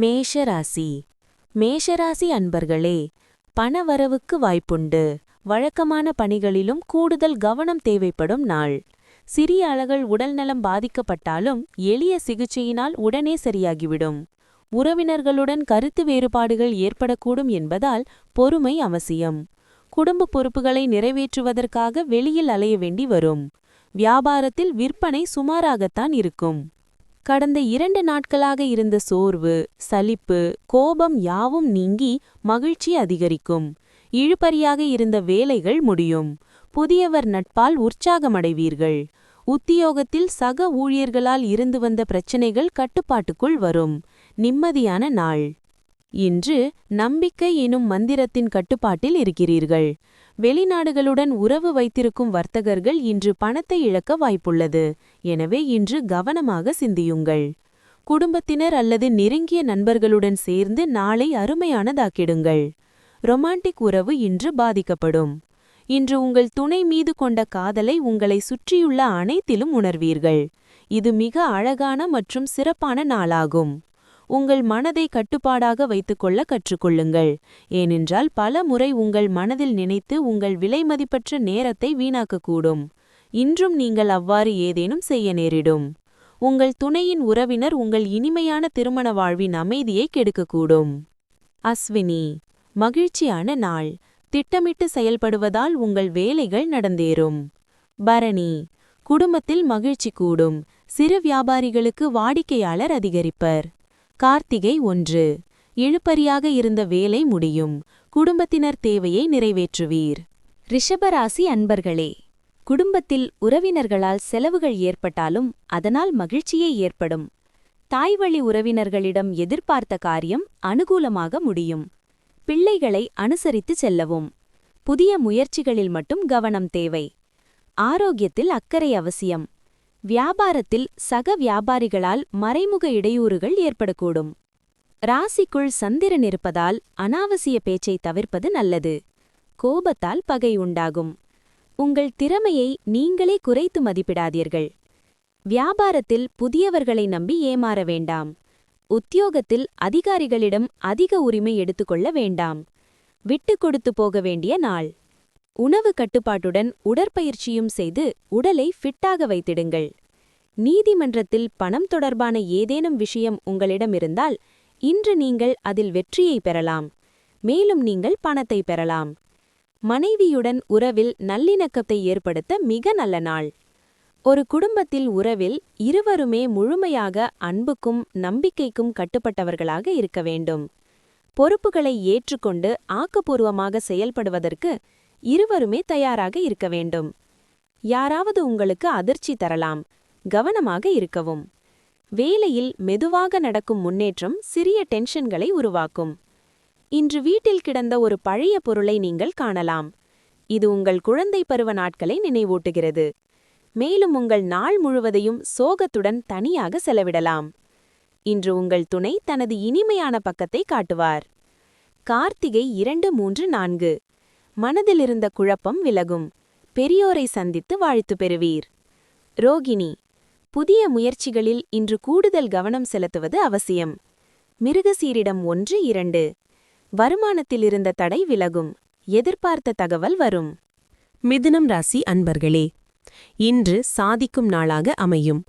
மேஷராசி. மேஷராசி அன்பர்களே பணவரவுக்கு வாய்ப்புண்டு. வழக்கமான பணிகளிலும் கூடுதல் கவனம் தேவைப்படும் நாள். சிறிய அளவில் உடல்நலம் பாதிக்கப்பட்டாலும் எளிய சிகிச்சையினால் உடனே சரியாகிவிடும். உறவினர்களுடன் கருத்து வேறுபாடுகள் ஏற்படக்கூடும் என்பதால் பொறுமை அவசியம். குடும்ப பொறுப்புகளை நிறைவேற்றுவதற்காக வெளியில் அலைய வேண்டி வரும். வியாபாரத்தில் விற்பனை சுமாராகத்தான் இருக்கும். கடந்த இரண்டு நாட்களாக இருந்த சோர்வு சலிப்பு கோபம் யாவும் நீங்கி மகிழ்ச்சி அதிகரிக்கும். இழுபறியாக இருந்த வேலைகள் முடியும். புதியவர் நட்பால் உற்சாகமடைவீர்கள். உத்தியோகத்தில் சக ஊழியர்களால் இருந்து வந்த பிரச்சினைகள் கட்டுப்பாட்டுக்குள் வரும். நிம்மதியான நாள். இன்று நம்பிக்கை எனும் மந்திரத்தின் கட்டுப்பாட்டில் இருக்கிறீர்கள். வெளிநாடுகளுடன் உறவு வைத்திருக்கும் வர்த்தகர்கள் இன்று பணத்தை இழக்க வாய்ப்புள்ளது. எனவே இன்று கவனமாக சிந்தியுங்கள். குடும்பத்தினர் அல்லது நெருங்கிய நண்பர்களுடன் சேர்ந்து நாளை அருமையானதாக்கிடுங்கள். ரொமான்டிக் உறவு இன்று பாதிக்கப்படும். இன்று உங்கள் துணை மீது கொண்ட காதலை உங்களை சுற்றியுள்ள அனைத்திலும் உணர்வீர்கள். இது மிக அழகான மற்றும் சிறப்பான நாளாகும். உங்கள் மனதை கட்டுப்பாடாக வைத்துக்கொள்ள கற்றுக்கொள்ளுங்கள். ஏனென்றால் பல முறை உங்கள் மனதில் நினைத்து உங்கள் விலைமதிப்பற்ற நேரத்தை வீணாக்கக்கூடும். இன்றும் நீங்கள் அவ்வாறு ஏதேனும் செய்ய நேரிடும். உங்கள் துணையின் உறவினர் உங்கள் இனிமையான திருமண வாழ்வின் அமைதியை கெடுக்கக்கூடும். அஸ்வினி மகிழ்ச்சியான நாள். திட்டமிட்டு செயல்படுவதால் உங்கள் வேலைகள் நடந்தேறும். பரணி குடும்பத்தில் மகிழ்ச்சி கூடும். சிறு வியாபாரிகளுக்கு வாடிக்கையாளர் அதிகரிப்பர். கார்த்திகை ஒன்று. இழுப்பறியாக இருந்த வேலை முடியும். குடும்பத்தினர் தேவையை நிறைவேற்றுவீர். ரிஷபராசி அன்பர்களே குடும்பத்தில் உறவினர்களால் செலவுகள் ஏற்பட்டாலும் அதனால் மகிழ்ச்சியே ஏற்படும். தாய்வழி உறவினர்களிடம் எதிர்பார்த்த காரியம் அனுகூலமாக முடியும். பிள்ளைகளை அனுசரித்து செல்லவும். புதிய முயற்சிகளில் மட்டும் கவனம் தேவை. ஆரோக்கியத்தில் அக்கறை அவசியம். வியாபாரத்தில் சக வியாபாரிகளால் மறைமுக இடையூறுகள் ஏற்படக்கூடும். ராசிக்குள் சந்திரன் இருப்பதால் அனாவசிய பேச்சை தவிர்ப்பது நல்லது. கோபத்தால் பகை உண்டாகும். உங்கள் திறமையை நீங்களே குறைத்து மதிப்பிடாதீர்கள். வியாபாரத்தில் புதியவர்களை நம்பி ஏமாற வேண்டாம். உத்தியோகத்தில் அதிகாரிகளிடம் அதிக உரிமை எடுத்துக்கொள்ள வேண்டாம். விட்டு கொடுத்து போக வேண்டிய நாள். உணவு கட்டுப்பாட்டுடன் உடற்பயிற்சியும் செய்து உடலை ஃபிட்டாக வைத்திடுங்கள். நீதிமன்றத்தில் பணம் தொடர்பான ஏதேனும் விஷயம் உங்களிடம் இருந்தால் இன்று நீங்கள் அதில் வெற்றியை பெறலாம். மேலும் நீங்கள் பணத்தை பெறலாம். மனைவியுடன் உறவில் நல்லிணக்கத்தை ஏற்படுத்த மிக நல்ல நாள். ஒரு குடும்பத்தில் உறவில் இருவருமே முழுமையாக அன்புக்கும் நம்பிக்கைக்கும் கட்டுப்பட்டவர்களாக இருக்க வேண்டும். பொறுப்புகளை ஏற்றுக்கொண்டு ஆக்கப்பூர்வமாக செயல்படுவதற்கு இருவருமே தயாராக இருக்க வேண்டும். யாராவது உங்களுக்கு அதிர்ச்சி தரலாம். கவனமாக இருக்கவும். வேலையில் மெதுவாக நடக்கும் முன்னேற்றம் சிறிய டென்ஷன்களை உருவாக்கும். இன்று வீட்டில் கிடந்த ஒரு பழைய பொருளை நீங்கள் காணலாம். இது உங்கள் குழந்தை பருவ நாட்களை நினைவூட்டுகிறது. மேலும் உங்கள் நாள் முழுவதையும் சோகத்துடன் தனியாக செலவிடலாம். இன்று உங்கள் துணை தனது இனிமையான பக்கத்தை காட்டுவார். கார்த்திகை இரண்டு மூன்று நான்கு. மனதிலிருந்த குழப்பம் விலகும். பெரியோரை சந்தித்து வாழ்த்து பெறுவீர். ரோகிணி புதிய முயற்சிகளில் இன்று கூடுதல் கவனம் செலுத்துவது அவசியம். மிருகசீரிடம் ஒன்று இரண்டு. வருமானத்தில் இருந்த தடை விலகும். எதிர்பார்த்த தகவல் வரும். மிதுனம் ராசி அன்பர்களே இன்று சாதிக்கும் நாளாக அமையும்.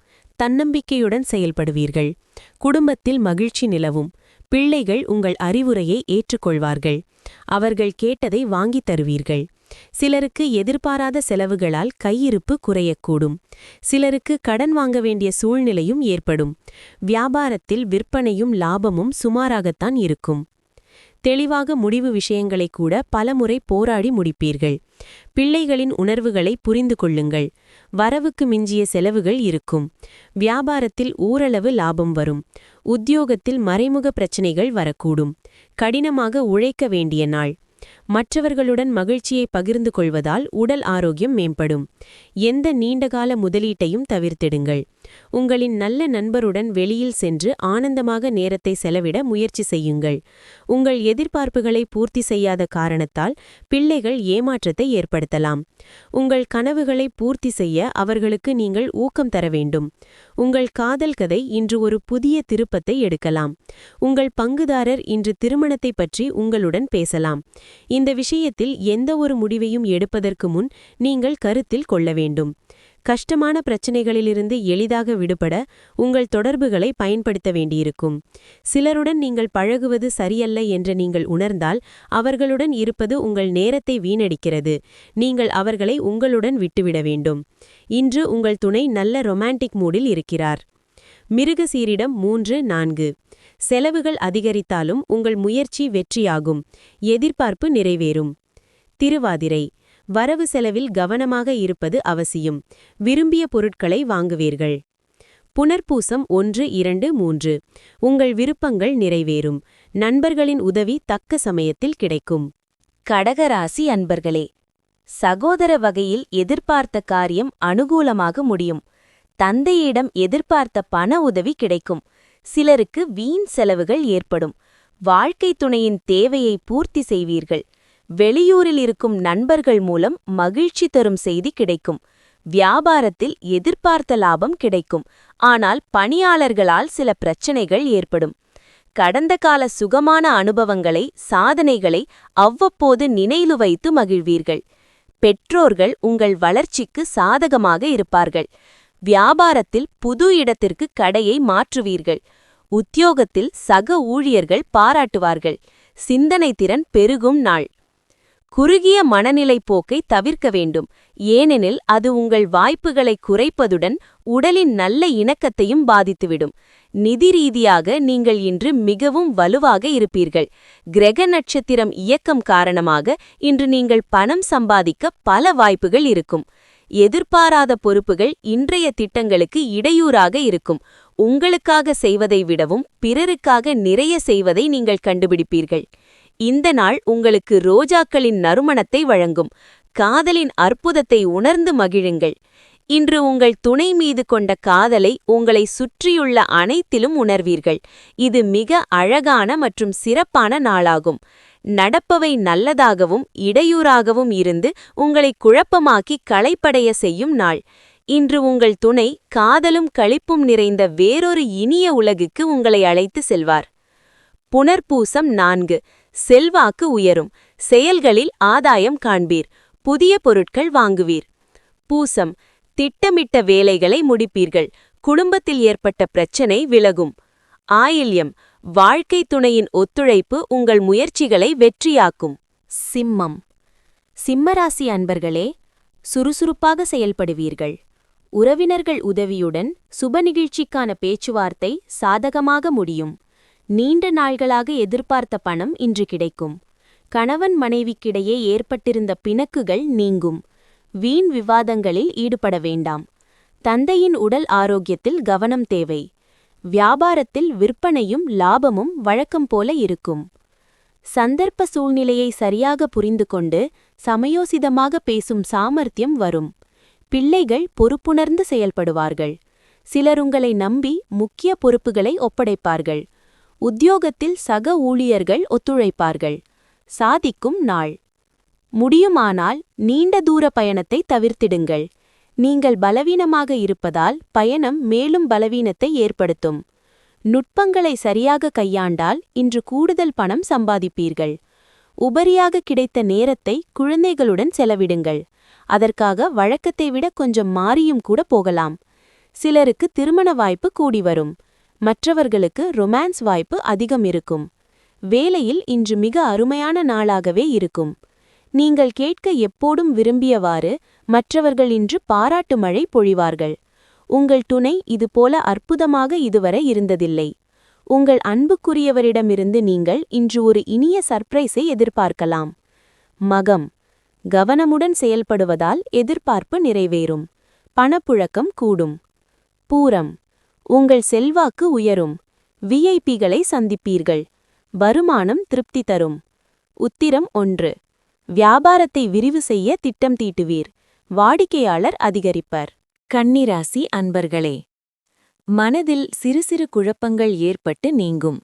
தன்னம்பிக்கையுடன் செயல்படுவீர்கள். குடும்பத்தில் மகிழ்ச்சி நிலவும். பிள்ளைகள் உங்கள் அறிவுரையை ஏற்றுக்கொள்வார்கள். அவர்கள் கேட்டதை வாங்கித் தருவீர்கள். சிலருக்கு எதிர்பாராத செலவுகளால் கையிருப்பு குறையக்கூடும். சிலருக்கு கடன் வாங்க வேண்டிய சூழ்நிலையும் ஏற்படும். வியாபாரத்தில் விற்பனையும் லாபமும் சுமாராகத்தான் இருக்கும். தெளிவாக முடிவு விஷயங்களை கூட பலமுறை போராடி முடிப்பீர்கள். பிள்ளைகளின் உணர்வுகளை புரிந்து கொள்ளுங்கள். வரவுக்கு மிஞ்சிய செலவுகள் இருக்கும். வியாபாரத்தில் ஓரளவு லாபம் வரும். உத்தியோகத்தில் மறைமுக பிரச்சினைகள் வரக்கூடும். கடினமாக உழைக்க வேண்டிய நாள். மற்றவர்களுடன் மகிழ்ச்சியை பகிர்ந்து கொள்வதால் உடல் ஆரோக்கியம் மேம்படும். எந்த நீண்டகால முதலீட்டையும் தவிர்த்திடுங்கள். உங்களின் நல்ல நண்பருடன் வெளியில் சென்று ஆனந்தமாக நேரத்தை செலவிட முயற்சி செய்யுங்கள். உங்கள் எதிர்பார்ப்புகளை பூர்த்தி செய்யாத காரணத்தால் பிள்ளைகள் ஏமாற்றத்தை ஏற்படுத்தலாம். உங்கள் கனவுகளை பூர்த்தி செய்ய அவர்களுக்கு நீங்கள் ஊக்கம் தர வேண்டும். உங்கள் காதல் கதை இன்று ஒரு புதிய திருப்பத்தை எடுக்கலாம். உங்கள் பங்குதாரர் இன்று திருமணத்தை பற்றி உங்களுடன் பேசலாம். இந்த விஷயத்தில் எந்த ஒரு முடிவையும் எடுப்பதற்கு முன் நீங்கள் கருத்தில் கொள்ள வேண்டும். கஷ்டமான பிரச்சனைகளிலிருந்து எளிதாக விடுபட உங்கள் தொடர்புகளை பயன்படுத்த வேண்டியிருக்கும். சிலருடன் நீங்கள் பழகுவது சரியல்ல என்று நீங்கள் உணர்ந்தால் அவர்களுடன் இருப்பது உங்கள் நேரத்தை வீணடிக்கிறது. நீங்கள் அவர்களை உங்களுடன் விட்டுவிட வேண்டும். இன்று உங்கள் துணை நல்ல ரொமான்டிக் மூடில் இருக்கிறார். மிருகசீரிடம் மூன்று நான்கு. செலவுகள் அதிகரித்தாலும் உங்கள் முயற்சி வெற்றியாகும். எதிர்பார்ப்பு நிறைவேறும். திருவாதிரை. வரவு செலவில் கவனமாக இருப்பது அவசியம். விரும்பிய பொருட்களை வாங்குவீர்கள். புனர்பூசம் ஒன்று இரண்டு மூன்று. உங்கள் விருப்பங்கள் நிறைவேறும். நண்பர்களின் உதவி தக்க சமயத்தில் கிடைக்கும். கடகராசி அன்பர்களே சகோதர வகையில் எதிர்பார்த்த காரியம் அனுகூலமாக முடியும். தந்தையிடம் எதிர்பார்த்த பண உதவி கிடைக்கும். சிலருக்கு வீண் செலவுகள் ஏற்படும். வாழ்க்கை துணையின் தேவையை பூர்த்தி செய்வீர்கள். வெளியூரில் இருக்கும் நண்பர்கள் மூலம் மகிழ்ச்சி தரும் செய்தி கிடைக்கும். வியாபாரத்தில் எதிர்பார்த்த லாபம் கிடைக்கும். ஆனால் பணியாளர்களால் சில பிரச்சனைகள் ஏற்படும். கடந்த கால சுகமான அனுபவங்களை சாதனைகளை அவ்வப்போது நினைவு வைத்து மகிழ்வீர்கள். பெற்றோர்கள் உங்கள் வளர்ச்சிக்கு சாதகமாக இருப்பார்கள். வியாபாரத்தில் புது இடத்திற்கு கடையை மாற்றுவீர்கள். உத்தியோகத்தில் சக ஊழியர்கள் பாராட்டுவார்கள். சிந்தனை திறன் பெருகும் நாள். குறுகிய மனநிலை போக்கை தவிர்க்க வேண்டும். ஏனெனில் அது உங்கள் வாய்ப்புகளை குறைப்பதுடன் உடலின் நல்ல இணக்கத்தையும் பாதித்துவிடும். நிதி ரீதியாக நீங்கள் இன்று மிகவும் வலுவாக இருப்பீர்கள். கிரக நட்சத்திரம் இயக்கம் காரணமாக இன்று நீங்கள் பணம் சம்பாதிக்க பல வாய்ப்புகள் இருக்கும். எதிர்பாராத பொறுப்புகள் இன்றைய திட்டங்களுக்கு இடையூறாக இருக்கும். உங்களுக்காக செய்வதை விடவும் பிறருக்காக நிறைய செய்வதை நீங்கள் கண்டுபிடிப்பீர்கள். இந்த நாள் உங்களுக்கு ரோஜாக்களின் நறுமணத்தை வழங்கும். காதலின் அற்புதத்தை உணர்ந்து மகிழுங்கள். இன்று உங்கள் துணை மீது கொண்ட காதலை உங்களை சுற்றியுள்ள அனைத்திலும் உணர்வீர்கள். இது மிக அழகான மற்றும் சிறப்பான நாளாகும். நடப்பவை நல்லதாகவும் இடையூறாகவும் இருந்து உங்களை குழப்பமாக்கி களைப்படைய செய்யும் நாள். இன்று உங்கள் துணை காதலும் களிப்பும் நிறைந்த வேறொரு இனிய உலகுக்கு உங்களை அழைத்து செல்வார். புனர்பூசம் நான்கு. செல்வாக்கு உயரும். செயல்களில் ஆதாயம் காண்பீர். புதிய பொருட்கள் வாங்குவீர். பூசம். திட்டமிட்ட வேலைகளை முடிப்பீர்கள். குடும்பத்தில் ஏற்பட்ட பிரச்சனை விலகும். ஆயில்யம். வாழ்க்கை துணையின் ஒத்துழைப்பு உங்கள் முயற்சிகளை வெற்றியாக்கும். சிம்மம். சிம்மராசி அன்பர்களே சுறுசுறுப்பாக செயல்படுவீர்கள். உறவினர்கள் உதவியுடன் சுப நிகழ்ச்சிக்கான பேச்சுவார்த்தை சாதகமாக முடியும். நீண்ட நாள்களாக எதிர்பார்த்த பணம் இன்று கிடைக்கும். கணவன் மனைவிக்கிடையே ஏற்பட்டிருந்த பிணக்குகள் நீங்கும். வீண் விவாதங்களில் ஈடுபட வேண்டாம். தந்தையின் உடல் ஆரோக்கியத்தில் கவனம் தேவை. வியாபாரத்தில் விற்பனையும் லாபமும் வழக்கம் போல இருக்கும். சந்தர்ப்ப சூழ்நிலையை சரியாக புரிந்து கொண்டு சமயோசிதமாக பேசும் சாமர்த்தியம் வரும். பிள்ளைகள் பொறுப்புணர்ந்து செயல்படுவார்கள். சிலர் உங்களை நம்பி முக்கிய பொறுப்புகளை ஒப்படைப்பார்கள். உத்தியோகத்தில் சக ஊழியர்கள் ஒத்துழைப்பார்கள். சாதிக்கும் நாள். முடியுமானால் நீண்ட தூர பயணத்தை தவிர்த்திடுங்கள். நீங்கள் பலவீனமாக இருப்பதால் பயணம் மேலும் பலவீனத்தை ஏற்படுத்தும். நுட்பங்களை சரியாக கையாண்டால் இன்று கூடுதல் பணம் சம்பாதிப்பீர்கள். உபரியாக கிடைத்த நேரத்தை குழந்தைகளுடன் செலவிடுங்கள். அதற்காக வழக்கத்தை விட கொஞ்சம் மாறியும் கூட போகலாம். சிலருக்கு திருமண வாய்ப்பு கூடி வரும் மற்றவர்களுக்கு ரொமான்ஸ் வாய்ப்பு அதிகம் இருக்கும். வேலையில் இன்று மிக அருமையான நாளாகவே இருக்கும். நீங்கள் கேட்க எப்போதும் விரும்பியவாறு மற்றவர்கள் இன்று பாராட்டு மழை பொழிவார்கள். உங்கள் துணை இதுபோல அற்புதமாக இதுவரை இருந்ததில்லை. உங்கள் அன்புக்குரியவரிடமிருந்து நீங்கள் இன்று ஒரு இனிய சர்ப்ரைஸை எதிர்பார்க்கலாம். மகம். கவனமுடன் செயல்படுவதால் எதிர்பார்ப்பு நிறைவேறும். பணப்புழக்கம் கூடும். பூரம். உங்கள் செல்வாக்கு உயரும். விஐபிகளை சந்திப்பீர்கள். வருமானம் திருப்தி தரும். உத்திரம் ஒன்று. வியாபாரத்தை விரிவு செய்ய திட்டம் தீட்டுவீர். வாடிக்கையாளர் அதிகரிப்பர். கன்னிராசி அன்பர்களே மனதில் சிறு சிறு குழப்பங்கள் ஏற்பட்டு நீங்கும்.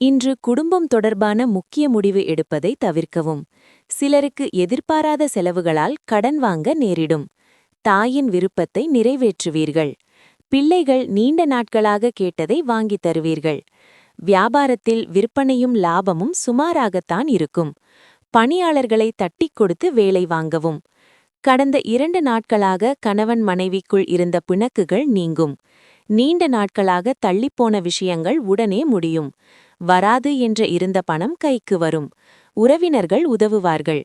இன்று குடும்பம் தொடர்பான முக்கிய முடிவு எடுப்பதை தவிர்க்கவும். சிலருக்கு எதிர்பாராத செலவுகளால் கடன் வாங்க நேரிடும். தாயின் விருப்பத்தை நிறைவேற்றுவீர்கள். பிள்ளைகள் நீண்ட நாட்களாக கேட்டதை வாங்கித் தருவீர்கள். வியாபாரத்தில் விற்பனையும் லாபமும் சுமாராகத்தான் இருக்கும். பணியாளர்களை தட்டிக் கொடுத்து வேலை வாங்கவும். கடந்த இரண்டு நாட்களாக கணவன் மனைவிக்குள் இருந்த பிணக்குகள் நீங்கும். நீண்ட நாட்களாக தள்ளிப்போன விஷயங்கள் உடனே முடியும். வராது என்ற இருந்த பணம் கைக்கு வரும். உறவினர்கள் உதவுவார்கள்.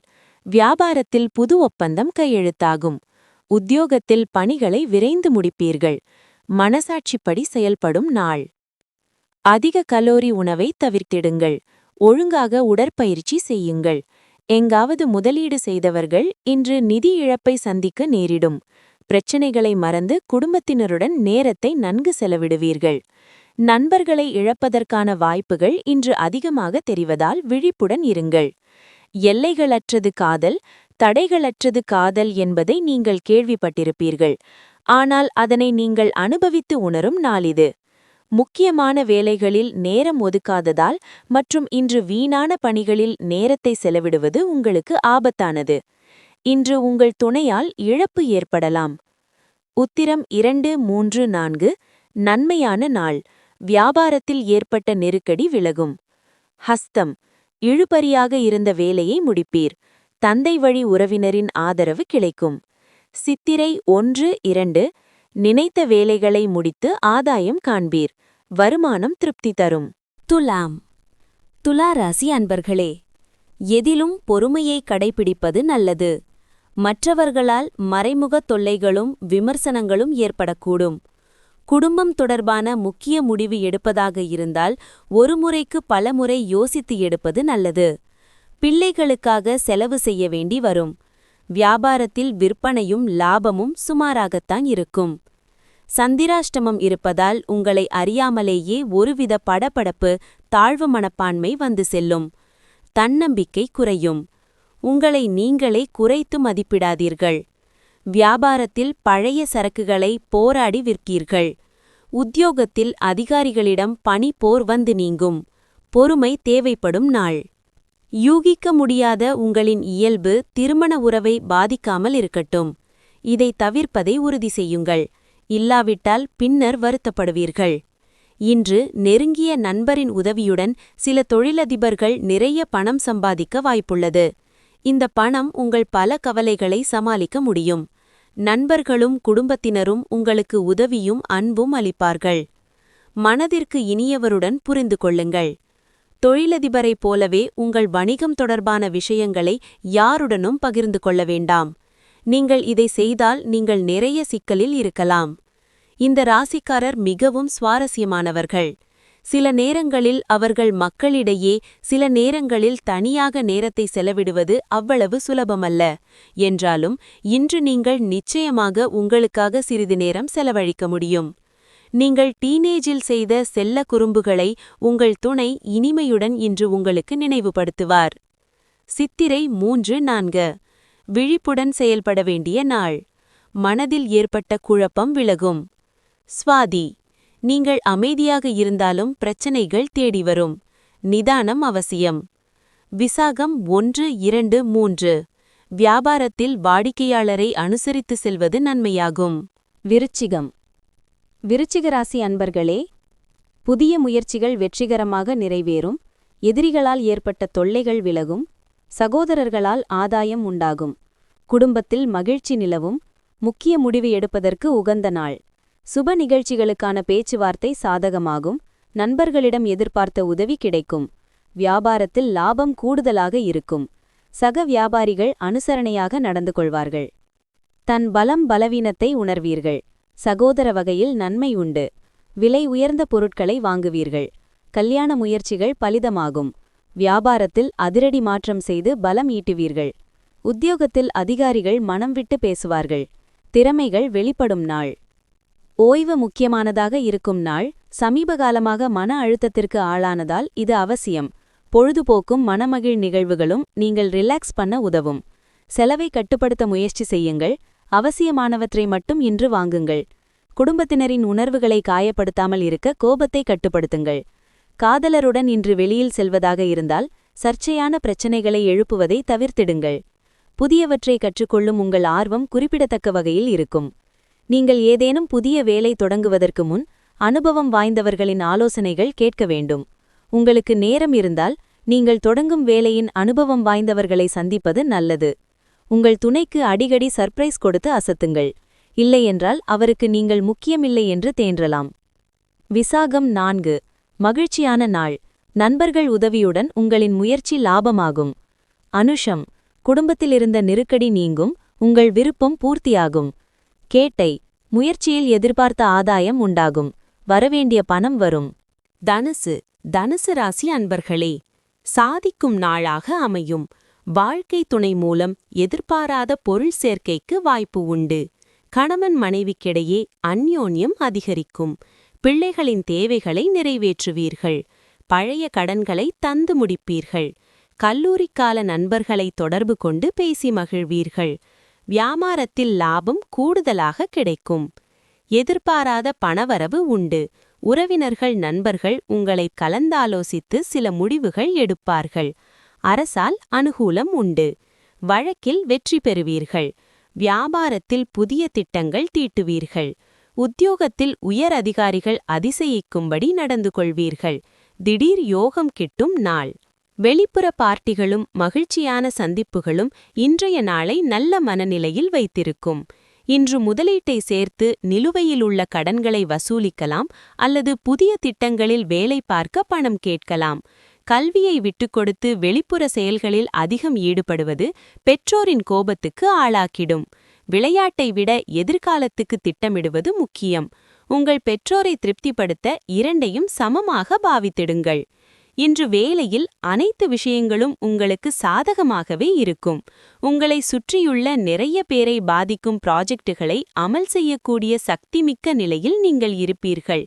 வியாபாரத்தில் புது ஒப்பந்தம் கையெழுத்தாகும். உத்தியோகத்தில் பணிகளை விரைந்து முடிப்பீர்கள். மனசாட்சிப்படி செயல்படும் நாள். அதிக கலோரி உணவை தவிர்த்திடுங்கள். ஒழுங்காக உடற்பயிற்சி செய்யுங்கள். எங்காவது முதலீடு செய்தவர்கள் இன்று நிதி இழப்பை சந்திக்க நேரிடும். பிரச்சினைகளை மறந்து குடும்பத்தினருடன் நேரத்தை நன்கு செலவிடுவீர்கள். நண்பர்களை இழப்பதற்கான வாய்ப்புகள் இன்று அதிகமாக தெரிவதால் விழிப்புடன் இருங்கள். எல்லைகளற்றது காதல் தடைகளற்றது காதல் என்பதை நீங்கள் கேள்விப்பட்டிருப்பீர்கள். ஆனால் அதனை நீங்கள் அனுபவித்து உணரும் நாளிது. முக்கியமான வேலைகளில் நேரம் ஒதுக்காததால் மற்றும் இன்று வீணான பணிகளில் நேரத்தை செலவிடுவது உங்களுக்கு ஆபத்தானது. இன்று உங்கள் துணையால் இழப்பு ஏற்படலாம். உத்திரம் இரண்டு மூன்று நான்கு. நன்மையான நாள். வியாபாரத்தில் ஏற்பட்ட நெருக்கடி விலகும். ஹஸ்தம். இழுபறியாக இருந்த வேலையை முடிப்பீர். தந்தை வழி உறவினரின் ஆதரவு கிடைக்கும். சித்திரை ஒன்று இரண்டு நினைத்த வேலைகளை முடித்து ஆதாயம் காண்பீர். வருமானம் திருப்தி தரும். துலாம். துலா ராசி அன்பர்களே எதிலும் பொறுமையை கடைபிடிப்பது நல்லது. மற்றவர்களால் மறைமுகத் தொல்லைகளும் விமர்சனங்களும் ஏற்படக்கூடும். குடும்பம் தொடர்பான முக்கிய முடிவு எடுப்பதாக இருந்தால் ஒரு முறைக்கு பல முறை யோசித்து எடுப்பது நல்லது. பிள்ளைகளுக்காக செலவு செய்ய வேண்டி வரும். வியாபாரத்தில் விற்பனையும் லாபமும் சுமாராகத்தான் இருக்கும். சந்திராஷ்டமம் இருப்பதால் உங்களை அறியாமலேயே ஒருவித படபடப்பு தாழ்வு மனப்பான்மை வந்து செல்லும். தன்னம்பிக்கை குறையும். உங்களை நீங்களே குறைத்து மதிப்பிடாதீர்கள். வியாபாரத்தில் பழைய சரக்குகளை போராடி விற்கீர்கள். உத்தியோகத்தில் அதிகாரிகளிடம் பணி போர் வந்து நீங்கும். பொறுமை தேவைப்படும் நாள். யூகிக்க முடியாத உங்களின் இயல்பு திருமண உறவை பாதிக்காமல் இருக்கட்டும். இதை தவிர்ப்பதை உறுதி செய்யுங்கள். இல்லாவிட்டால் பின்னர் வருத்தப்படுவீர்கள். இன்று நெருங்கிய நண்பரின் உதவியுடன் சில தொழிலதிபர்கள் நிறைய பணம் சம்பாதிக்க வாய்ப்புள்ளது. இந்த பணம் உங்கள் பல கவலைகளை சமாளிக்க முடியும். நண்பர்களும் குடும்பத்தினரும் உங்களுக்கு உதவியும் அன்பும் அளிப்பார்கள். மனதிற்கு இனியவருடன் புரிந்து கொள்ளுங்கள். தொழிலதிபரைப் போலவே உங்கள் வணிகம் தொடர்பான விஷயங்களை யாருடனும் பகிர்ந்து கொள்ள வேண்டாம். நீங்கள் இதை செய்தால் நீங்கள் நிறைய சிக்கலில் இருக்கலாம். இந்த ராசிக்காரர் மிகவும் சுவாரஸ்யமானவர்கள். சில நேரங்களில் அவர்கள் மக்களிடையே சில நேரங்களில் தனியாக நேரத்தை செலவிடுவது அவ்வளவு சுலபமல்ல. என்றாலும் இன்று நீங்கள் நிச்சயமாக உங்களுக்காக சிறிது நேரம் செலவழிக்க முடியும். நீங்கள் டீனேஜில் செய்த செல்ல குறும்புகளை உங்கள் துணை இனிமையுடன் இன்று உங்களுக்கு நினைவுபடுத்துவார். சித்திரை மூன்று நான்கு. விழிப்புடன் செயல்பட வேண்டிய நாள். மனதில் ஏற்பட்ட குழப்பம் விலகும். ஸ்வாதி நீங்கள் அமைதியாக இருந்தாலும் பிரச்சனைகள் தேடி வரும். நிதானம் அவசியம். விசாகம் ஒன்று இரண்டு மூன்று. வியாபாரத்தில் வாடிக்கையாளரை அனுசரித்து செல்வது நன்மையாகும். விருச்சிகம். விருச்சிக ராசி அன்பர்களே புதிய முயற்சிகள் வெற்றிகரமாக நிறைவேறும் எதிரிகளால் ஏற்பட்ட தொல்லைகள் விலகும் சகோதரர்களால் ஆதாயம் உண்டாகும். குடும்பத்தில் மகிழ்ச்சி நிலவும் முக்கிய முடிவு எடுப்பதற்கு உகந்த நாள். சுப நிகழ்ச்சிகளுக்கான பேச்சுவார்த்தை சாதகமாகும் நண்பர்களிடம் எதிர்பார்த்த உதவி கிடைக்கும். வியாபாரத்தில் லாபம் கூடுதலாக இருக்கும். சக வியாபாரிகள் அனுசரணையாக நடந்து கொள்வார்கள். தன் பலம் பலவீனத்தை உணர்வீர்கள். சகோதர வகையில் நன்மை உண்டு. விலை உயர்ந்த பொருட்களை வாங்குவீர்கள். கல்யாண முயற்சிகள் பலிதமாகும். வியாபாரத்தில் அதிரடி மாற்றம் செய்து பலம் ஈட்டுவீர்கள். உத்தியோகத்தில் அதிகாரிகள் மனம் விட்டு பேசுவார்கள். திறமைகள் வெளிப்படும் நாள். ஓய்வு முக்கியமானதாக இருக்கும் நாள் சமீபகாலமாக மன அழுத்தத்திற்கு ஆளானதால் இது அவசியம். பொழுதுபோக்கும் மனமகிழ் நிகழ்வுகளும் நீங்கள் ரிலாக்ஸ் பண்ண உதவும். செலவை கட்டுப்படுத்த முயற்சி செய்யுங்கள். அவசியமானவற்றை மட்டும் இன்று வாங்குங்கள். குடும்பத்தினரின் உணர்வுகளை காயப்படுத்தாமல் இருக்க கோபத்தை கட்டுப்படுத்துங்கள். காதலருடன் இன்று வெளியில் செல்வதாக இருந்தால் சர்ச்சையான பிரச்சனைகளை எழுப்புவதை தவிர்த்திடுங்கள். புதியவற்றை கற்றுக்கொள்ளும் உங்கள் ஆர்வம் குறிப்பிடத்தக்க வகையில் இருக்கும். நீங்கள் ஏதேனும் புதிய வேலை தொடங்குவதற்கு முன் அனுபவம் வாய்ந்தவர்களின் ஆலோசனைகள் கேட்க வேண்டும். உங்களுக்கு நேரம் இருந்தால் நீங்கள் தொடங்கும் வேலையின் அனுபவம் வாய்ந்தவர்களை சந்திப்பது நல்லது. உங்கள் துணைக்கு அடிக்கடி சர்ப்ரைஸ் கொடுத்து அசத்துங்கள். இல்லையென்றால் அவருக்கு நீங்கள் முக்கியமில்லை என்று தேன்றலாம். விசாகம் நான்கு. மகிழ்ச்சியான நாள். நண்பர்கள் உதவியுடன் உங்களின் முயற்சி லாபமாகும். அனுஷம். குடும்பத்திலிருந்த நெருக்கடி நீங்கும் உங்கள் விருப்பம் பூர்த்தியாகும். கேட்டை. முயற்சியில் எதிர்பார்த்த ஆதாயம் உண்டாகும். வரவேண்டிய பணம் வரும். தனுசு. தனுசு ராசி அன்பர்களே. சாதிக்கும் நாளாக அமையும். வாழ்க்கை துணை மூலம் எதிர்பாராத பொருள் சேர்க்கைக்கு வாய்ப்பு உண்டு. கணவன் மனைவிக்கிடையே அந்யோன்யம் அதிகரிக்கும். பிள்ளைகளின் தேவைகளை நிறைவேற்றுவீர்கள். பழைய கடன்களை தந்து முடிப்பீர்கள். கல்லூரிக்கால நண்பர்களை தொடர்பு கொண்டு பேசி மகிழ்வீர்கள். வியாபாரத்தில் லாபம் கூடுதலாக கிடைக்கும். எதிர்பாராத பணவரவு உண்டு. உறவினர்கள் நண்பர்கள் உங்களை கலந்தாலோசித்து சில முடிவுகள் எடுப்பார்கள். அரசால் அனுகூலம் உண்டு. வழக்கில் வெற்றி பெறுவீர்கள். வியாபாரத்தில் புதிய திட்டங்கள் தீட்டுவீர்கள். உத்தியோகத்தில் உயர் அதிகாரிகள் அதிசயிக்கும்படி நடந்து கொள்வீர்கள். திடீர் யோகம் கிட்டும் நாள். வெளிப்புற பார்ட்டிகளும் மகிழ்ச்சியான சந்திப்புகளும் இன்றைய நாளை நல்ல மனநிலையில் வைத்திருக்கும். இன்று முதலீட்டை சேர்த்து நிலுவையில் உள்ள கடன்களை வசூலிக்கலாம் அல்லது புதிய திட்டங்களில் வேலை பார்க்க பணம் கேட்கலாம். கல்வியை விட்டுக்கொடுத்து வெளிப்புற செயல்களில் அதிகம் ஈடுபடுவது பெற்றோரின் கோபத்துக்கு ஆளாக்கிடும். விளையாட்டை விட எதிர்காலத்துக்கு திட்டமிடுவது முக்கியம். உங்கள் பெற்றோரை திருப்திப்படுத்த இரண்டையும் சமமாக பாவித்திடுங்கள். இன்று வேலையில் அனைத்து விஷயங்களும் உங்களுக்கு சாதகமாகவே இருக்கும். உங்களை சுற்றியுள்ள நிறைய பேரை பாதிக்கும் ப்ராஜெக்டுகளை அமல் செய்யக்கூடிய சக்திமிக்க நிலையில் நீங்கள் இருப்பீர்கள்.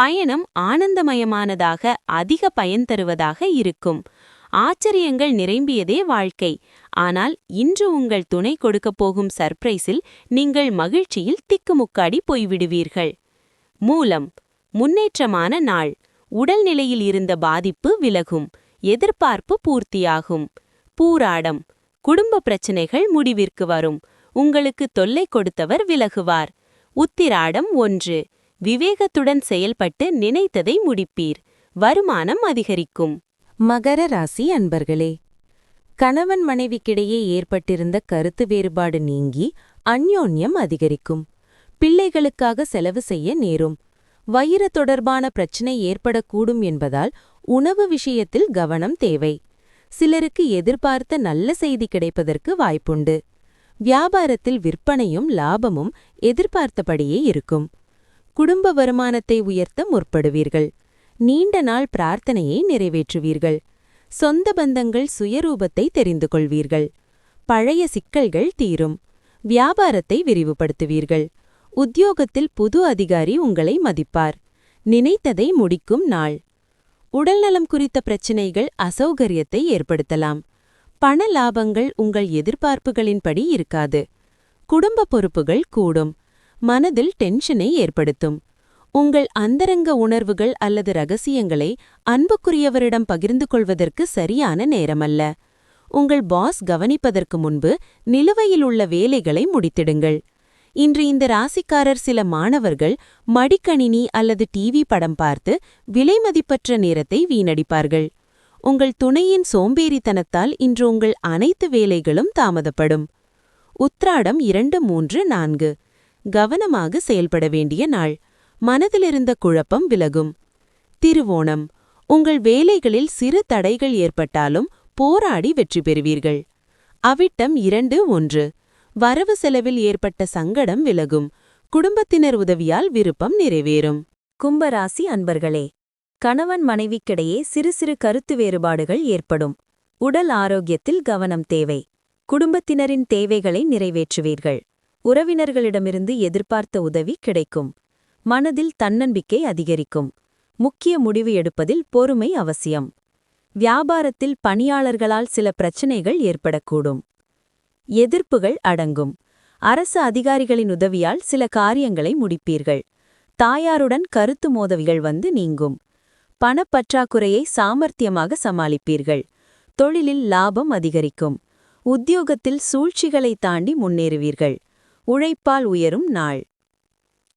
பயணம் ஆனந்தமயமானதாக அதிக பயன் தருவதாக இருக்கும். ஆச்சரியங்கள் நிரம்பியதே வாழ்க்கை. ஆனால் இன்று உங்கள் துணை கொடுக்கப் போகும் சர்ப்ரைஸில் நீங்கள் மகிழ்ச்சியில் திக்குமுக்காடி போய்விடுவீர்கள். மூலம். முன்னேற்றமான நாள். உடல்நிலையில் இருந்த பாதிப்பு விலகும். எதிர்பார்ப்பு பூர்த்தியாகும். பூராடம். குடும்ப பிரச்சினைகள் முடிவிற்கு வரும். உங்களுக்கு தொல்லை கொடுத்தவர் விலகுவார். உத்திராடம் ஒன்று. விவேகத்துடன் செயல்பட்டு நினைத்ததை முடிப்பீர். வருமானம் அதிகரிக்கும். மகர ராசி அன்பர்களே கணவன் மனைவிக்கிடையே ஏற்பட்டிருந்த கருத்து வேறுபாடு நீங்கி அந்யோன்யம் அதிகரிக்கும். பிள்ளைகளுக்காக செலவு செய்ய நேரும். வயிறு தொடர்பான பிரச்சனை ஏற்படக்கூடும் என்பதால் உணவு விஷயத்தில் கவனம் தேவை. சிலருக்கு எதிர்பார்த்த நல்ல செய்தி கிடைப்பதற்கு வாய்ப்புண்டு. வியாபாரத்தில் விற்பனையும் லாபமும் எதிர்பார்த்தபடியே இருக்கும். குடும்ப வருமானத்தை உயர்த்த முற்படுவீர்கள். நீண்ட நாள் பிரார்த்தனையை நிறைவேற்றுவீர்கள். சொந்த பந்தங்கள் சுயரூபத்தை தெரிந்து கொள்வீர்கள். பழைய சிக்கல்கள் தீரும். வியாபாரத்தை விரிவுபடுத்துவீர்கள். உத்தியோகத்தில் புது அதிகாரி உங்களை மதிப்பார். நினைத்ததை முடிக்கும் நாள். உடல்நலம் குறித்த பிரச்சினைகள் அசௌகரியத்தை ஏற்படுத்தலாம். பண லாபங்கள் உங்கள் எதிர்பார்ப்புகளின்படி இருக்காது. குடும்ப பொறுப்புகள் கூடும். மனதில் டென்ஷனை ஏற்படுத்தும். உங்கள் அந்தரங்க உணர்வுகள் அல்லது ரகசியங்களை அன்புக்குரியவரிடம் பகிர்ந்து கொள்வதற்கு சரியான நேரமல்ல. உங்கள் பாஸ் கவனிப்பதற்கு முன்பு நிலுவையில் உள்ள வேலைகளை முடித்திடுங்கள். இன்று இந்த ராசிக்காரர் சில மாணவர்கள் மடிக்கணினி அல்லது டிவி படம் பார்த்து விலைமதிப்பற்ற நேரத்தை வீணடிப்பார்கள். உங்கள் துணையின் சோம்பேறித்தனத்தால் இன்று உங்கள் அனைத்து வேலைகளும் தாமதப்படும். உத்ராடம் இரண்டு மூன்று நான்கு. கவனமாக செயல்பட வேண்டிய நாள். மனதிலிருந்த குழப்பம் விலகும். திருவோணம். உங்கள் வேலைகளில் சிறு தடைகள் ஏற்பட்டாலும் போராடி வெற்றி பெறுவீர்கள். அவிட்டம் இரண்டு ஒன்று. வரவு செலவில் ஏற்பட்ட சங்கடம் விலகும். குடும்பத்தினர் உதவியால் விருப்பம் நிறைவேறும். கும்பராசி அன்பர்களே கணவன் மனைவிக்கிடையே சிறு சிறு கருத்து வேறுபாடுகள் ஏற்படும். உடல் ஆரோக்கியத்தில் கவனம் தேவை. குடும்பத்தினரின் தேவைகளை நிறைவேற்றுவீர்கள். உறவினர்களிடமிருந்து எதிர்பார்த்த உதவி கிடைக்கும். மனதில் தன்னம்பிக்கை அதிகரிக்கும். முக்கிய முடிவு எடுப்பதில் பொறுமை அவசியம். வியாபாரத்தில் பணியாளர்களால் சில பிரச்சனைகள் ஏற்படக்கூடும். எதிர்ப்புகள் அடங்கும். அரசு அதிகாரிகளின் உதவியால் சில காரியங்களை முடிப்பீர்கள். தாயாருடன் கருத்து மோதவிகள் வந்து நீங்கும். பணப்பற்றாக்குறையை சாமர்த்தியமாக சமாளிப்பீர்கள். தொழிலில் லாபம் அதிகரிக்கும். உத்தியோகத்தில் சூழ்ச்சிகளை தாண்டி முன்னேறுவீர்கள். உழைப்பால் உயரும் நாள்.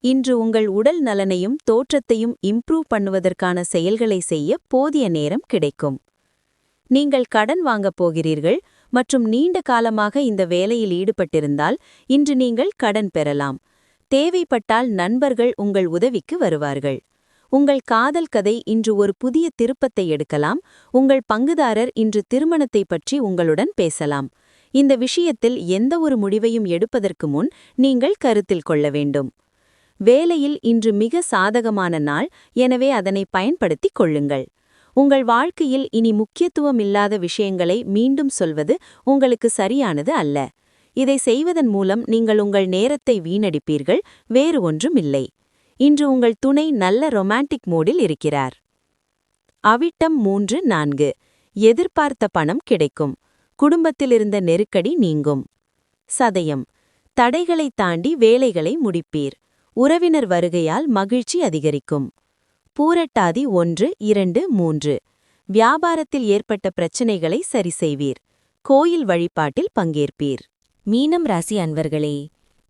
இன்று உங்கள் உடல் நலனையும் தோற்றத்தையும் இம்ப்ரூவ் பண்ணுவதற்கான செயல்களை செய்ய போதிய நேரம் கிடைக்கும். நீங்கள் கடன் வாங்கப் போகிறீர்கள் மற்றும் நீண்ட காலமாக இந்த வேலையில் ஈடுபட்டிருந்தால் இன்று நீங்கள் கடன் பெறலாம். தேவைப்பட்டால் நண்பர்கள் உங்கள் உதவிக்கு வருவார்கள். உங்கள் காதல் கதை இன்று ஒரு புதிய திருப்பத்தை எடுக்கலாம். உங்கள் பங்குதாரர் இன்று திருமணத்தை பற்றி உங்களுடன் பேசலாம். இந்த விஷயத்தில் எந்த ஒரு முடிவையும் எடுப்பதற்கு முன் நீங்கள் கருத்தில் கொள்ள வேண்டும். வேலையில் இன்று மிக சாதகமான நாள் எனவே அதனை பயன்படுத்திக் கொள்ளுங்கள். உங்கள் வாழ்க்கையில் இனி முக்கியத்துவமில்லாத விஷயங்களை மீண்டும் சொல்வது உங்களுக்கு சரியானது அல்ல. இதை செய்வதன் மூலம் நீங்கள் உங்கள் நேரத்தை வீணடிப்பீர்கள் வேறு ஒன்றும் இல்லை. இன்று உங்கள் துணை நல்ல ரொமான்டிக் மூடில் இருக்கிறார். அவிட்டம் மூன்று நான்கு. எதிர்பார்த்த பணம் கிடைக்கும். குடும்பத்திலிருந்த நெருக்கடி நீங்கும். சதயம். தடைகளை தாண்டி வேலைகளை முடிப்பீர். உறவினர் வருகையால் மகிழ்ச்சி அதிகரிக்கும். பூரட்டாதி ஒன்று இரண்டு மூன்று. வியாபாரத்தில் ஏற்பட்ட பிரச்சினைகளை சரி செய்வீர் கோயில் வழிபாட்டில் பங்கேற்பீர். மீனம் ராசி அன்பர்களே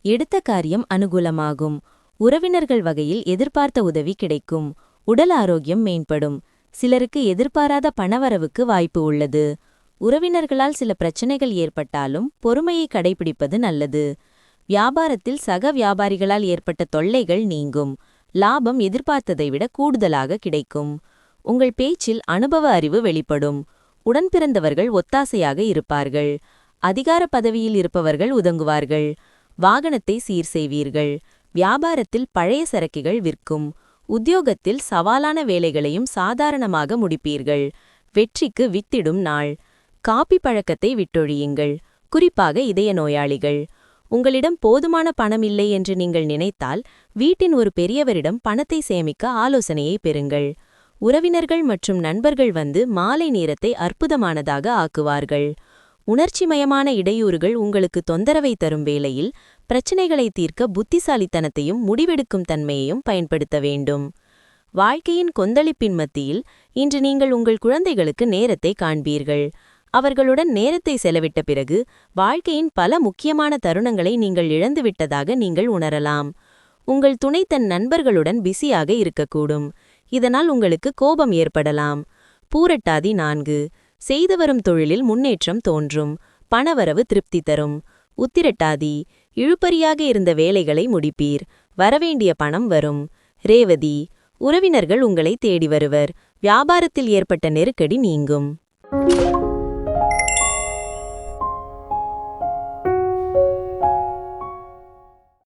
எடுத்த காரியம் அனுகூலமாகும். உறவினர்கள் வகையில் எதிர்பார்த்த உதவி கிடைக்கும். உடல் ஆரோக்கியம் மேம்படும். சிலருக்கு எதிர்பாராத பணவரவுக்கு வாய்ப்பு உள்ளது. உறவினர்களால் சில பிரச்சனைகள் ஏற்பட்டாலும் பொறுமையை கடைபிடிப்பது நல்லது. வியாபாரத்தில் சக வியாபாரிகளால் ஏற்பட்ட தொல்லைகள் நீங்கும். லாபம் எதிர்பார்த்ததை விட கூடுதலாக கிடைக்கும். உங்கள் பேச்சில் அனுபவ அறிவு வெளிப்படும். உடன்பிறந்தவர்கள் ஒத்தாசையாக இருப்பார்கள். அதிகார பதவியில் இருப்பவர்கள் உதங்குவார்கள். வாகனத்தை சீர் செய்வீர்கள். வியாபாரத்தில் பழைய சரக்குகள் விற்கும். உத்தியோகத்தில் சவாலான வேலைகளையும் சாதாரணமாக முடிப்பீர்கள். வெற்றிக்கு வித்திடும் நாள். காப்பி பழக்கத்தை விட்டொழியுங்கள். குறிப்பாக இதய நோயாளிகள். உங்களிடம் போதுமான பணம் இல்லை என்று நீங்கள் நினைத்தால் வீட்டின் ஒரு பெரியவரிடம் பணத்தை சேமிக்க ஆலோசனையை பெறுங்கள். உறவினர்கள் மற்றும் நண்பர்கள் வந்து மாலை நேரத்தை அற்புதமானதாக ஆக்குவார்கள். உணர்ச்சிமயமான இடையூறுகள் உங்களுக்கு தொந்தரவை தரும் வேளையில் பிரச்சினைகளை தீர்க்க புத்திசாலித்தனத்தையும் முடிவெடுக்கும் தன்மையையும் பயன்படுத்த வேண்டும். வாழ்க்கையின் கொந்தளிப்பின் மத்தியில் இன்று நீங்கள் உங்கள் குழந்தைகளுக்கு நேரத்தை காண்பீர்கள். அவர்களுடன் நேரத்தை செலவிட்ட பிறகு வாழ்க்கையின் பல முக்கியமான தருணங்களை நீங்கள் இழந்துவிட்டதாக நீங்கள் உணரலாம். உங்கள் துணை தன் நண்பர்களுடன் பிஸியாக இருக்கக்கூடும். இதனால் உங்களுக்கு கோபம் ஏற்படலாம். பூரட்டாதி நான்கு. செய்து வரும் தொழிலில் முன்னேற்றம் தோன்றும். பணவரவு திருப்தி தரும். உத்திரட்டாதி. இழுபறியாக இருந்த வேலைகளை முடிப்பீர். வரவேண்டிய பணம் வரும். ரேவதி. உறவினர்கள் உங்களை தேடி வருவர். வியாபாரத்தில் ஏற்பட்ட நெருக்கடி நீங்கும்.